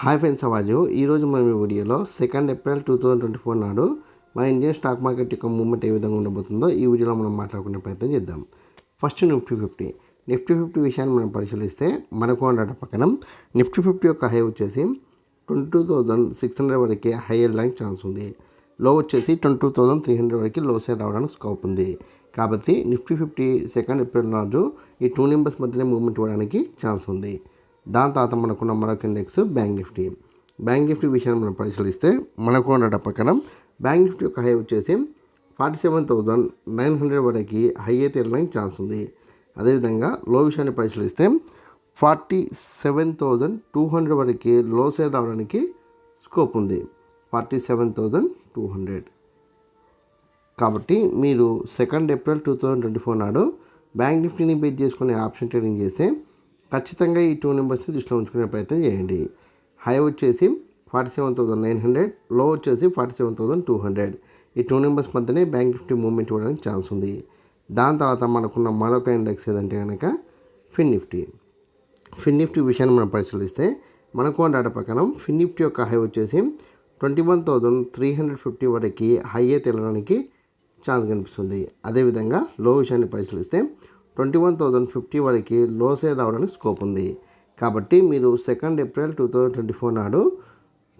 Hi friends అవాజు ఈరోజు మనం ఈ వీడియోలో second April two thousand twenty four నాడు మన ఇండియన్ స్టాక్ మార్కెట్ యొక్క మూవ్మెంట్ ఏ విధంగా ఉండబోతుందో ఈ వీడియోలో మనం మాట్లాడుకునే ప్రయత్నం చేద్దాం. First Nifty fifty Nifty fifty విషయాన్ని మనం పరిశీలిస్తే మనకు ఉండట పక్కన నిఫ్టీ ఫిఫ్టీ యొక్క హై వచ్చేసి twenty two thousand six hundred వరకే హై వెళ్ళడానికి ఛాన్స్ ఉంది. లో వచ్చేసి twenty two thousand three hundred వరకు లో సైడ్ రావడానికి స్కోప్ ఉంది. కాబట్టి నిఫ్టీ ఫిఫ్టీ సెకండ్ ఏప్రిల్ నాడు ఈ టూ నెంబర్స్ మధ్యనే మూమెంట్ ఇవ్వడానికి ఛాన్స్ ఉంది. దాని తర్వాత మనకున్న మరొక index bank Nifty bank Nifty విషయాన్ని మనం పరిశీలిస్తే మనకు ఉన్న పక్కన బ్యాంక్ నిఫ్టీ యొక్క హై వచ్చేసి forty seven thousand nine hundred వరకు హై అయితే వెళ్ళడానికి ఛాన్స్ ఉంది. అదేవిధంగా లో విషయాన్ని పరిశీలిస్తే forty seven thousand two hundred వరకు లో సైడ్ రావడానికి స్కోప్ ఉంది. Forty seven thousand two hundred కాబట్టి మీరు second April two thousand twenty four నాడు బ్యాంక్ నిఫ్టీని బేస్ చేసుకునే ఆప్షన్ ట్రేడింగ్ చేస్తే ఖచ్చితంగా ఈ టూ నెంబర్స్ని దృష్టిలో ఉంచుకునే ప్రయత్నం చేయండి. హై వచ్చేసి ఫార్టీ సెవెన్ థౌసండ్ నైన్ హండ్రెడ్లో వచ్చేసి forty seven thousand two hundred ఈ టూ నెంబర్స్ మధ్యనే బ్యాంక్ నిఫ్టీ మూవ్మెంట్ ఇవ్వడానికి ఛాన్స్ ఉంది. దాని తర్వాత మనకున్న మరొక ఇండెక్స్ ఏదంటే కనుక ఫిన్ నిఫ్టీ ఫిన్ నిఫ్టీ విషయాన్ని మనం పరిశీలిస్తే మనకు డేటా ప్రకారం ఫిన్ నిఫ్టీ యొక్క హై వచ్చేసి twenty one thousand three hundred fifty వరకు హై అయితే వెళ్ళడానికి ఛాన్స్ కనిపిస్తుంది. అదేవిధంగా లో విషయాన్ని పరిశీలిస్తే ట్వంటీ వన్ థౌజండ్ ఫిఫ్టీ వరకు లో సేల్ రావడానికి స్కోప్ ఉంది. కాబట్టి మీరు second April two thousand twenty four నాడు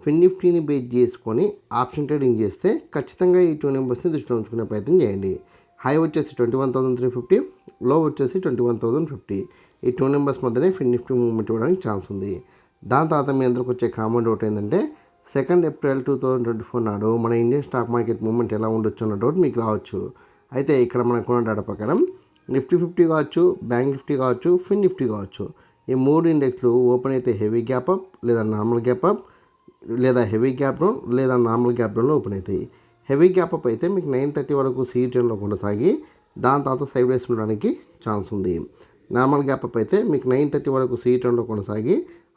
ఫిన్ నిఫ్టీని బేస్ చేసుకొని ఆప్షన్ ట్రేడింగ్ చేస్తే ఖచ్చితంగా ఈ టూ నెంబర్స్ని దృష్టిలో ఉంచుకునే ప్రయత్నం చేయండి. హై వచ్చేసి twenty one thousand three fifty low వచ్చేసి ట్వంటీ వన్ థౌసండ్ ఫిఫ్టీ. ఈ టూ నెంబర్స్ మధ్యనే ఫిన్ నిఫ్టీ మూవ్మెంట్ ఇవ్వడానికి ఛాన్స్ ఉంది. దాని తర్వాత మీ అందరికి వచ్చే కామన్ డౌట్ ఏంటంటే second April two thousand twenty four నాడు మన ఇండియన్ స్టాక్ మార్కెట్ మూవ్మెంట్ ఎలా ఉండొచ్చు అన్న డౌట్ మీకు రావచ్చు. అయితే ఇక్కడ మనకున్న డేటా ప్రకారం నిఫ్టీ ఫిఫ్టీ కావచ్చు బ్యాంక్ నిఫ్టీ కావచ్చు ఫిన్ నిఫ్టీ కావచ్చు. ఈ మూడు ఇండెక్స్లు ఓపెన్ అయితే హెవీ గ్యాప్ అప్ లేదా నార్మల్ గ్యాప్ అప్ లేదా హెవీ గ్యాప్ డౌన్ లేదా నార్మల్ గ్యాప్ డౌన్లో ఓపెన్ అవుతాయి. హెవీ గ్యాప్ అప్ అయితే మీకు నైన్ థర్టీ వరకు సీ ట్రెండ్లో కొనసాగి దాని తర్వాత సైడ్ వేస్ ఉండడానికి ఛాన్స్ ఉంది. నార్మల్ గ్యాప్ అప్ అయితే మీకు నైన్ థర్టీ వరకు సీ ట్రెండ్లో కొనసాగి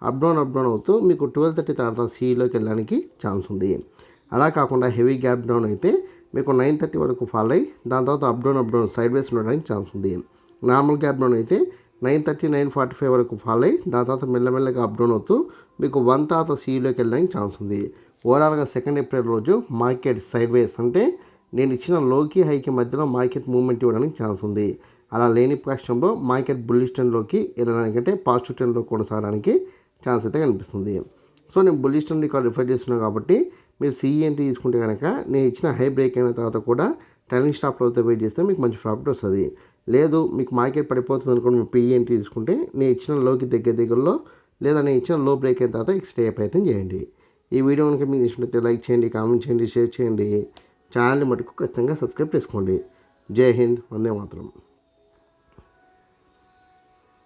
అప్ డౌన్ అప్ డౌన్ అవుతూ మీకు ట్వెల్వ్ థర్టీ తర్వాత సీలోకి వెళ్ళడానికి ఛాన్స్ ఉంది. అలా కాకుండా హెవీ గ్యాప్ డౌన్ అయితే మీకు నైన్ థర్టీ వరకు ఫాలో అయ్యి దాని తర్వాత up down up down sideways ఉండడానికి ఛాన్స్ ఉంది. నార్మల్ గ్యాప్ డౌన్ అయితే nine thirty nine forty five వరకు ఫాలో అయ్యి దాని తర్వాత మెల్లమెల్లగా అప్ డౌన్ అవుతూ మీకు వన్ తర్వాత సీలోకి వెళ్ళడానికి ఛాన్స్ ఉంది. ఓవరాల్గా సెకండ్ ఏప్రిల్ రోజు మార్కెట్ సైడ్ వేస్ అంటే నేను ఇచ్చిన లోకి హైకి మధ్యలో మార్కెట్ మూవ్మెంట్ ఇవ్వడానికి ఛాన్స్ ఉంది. అలా లేని పక్షంలో మార్కెట్ బుల్లిష్ ట్రెండ్లోకి వెళ్ళడానికి అంటే పాజిటివ్ ట్రెండ్లో కొనసాగడానికి ఛాన్స్ అయితే కనిపిస్తుంది. సో నేను బుల్లిష్ ట్రెండ్ ఇక్కడ రిఫర్ చేస్తున్నాను కాబట్టి మీరు సిఈఎన్టీ తీసుకుంటే కనుక నేను ఇచ్చిన హై బ్రేక్ అయిన తర్వాత కూడా ట్రైలింగ్ స్టాప్లో అయితే వెయిట్ చేస్తే మీకు మంచి ప్రాఫిట్ వస్తుంది. లేదు మీకు మార్కెట్ పడిపోతుంది అనుకోండి మీరు పిఈఎన్టీ తీసుకుంటే నేను ఇచ్చిన లోకి దగ్గర దగ్గరలో లేదా నేను ఇచ్చిన లో బ్రేక్ అయిన తర్వాత స్టే అయ్యే ప్రయత్నం చేయండి. ఈ వీడియో కనుక మీకు ఇష్టమైతే లైక్ చేయండి కామెంట్ చేయండి షేర్ చేయండి. ఛానల్ని మటుకు ఖచ్చితంగా సబ్స్క్రైబ్ చేసుకోండి. జై హింద్ వందే మాత్రం.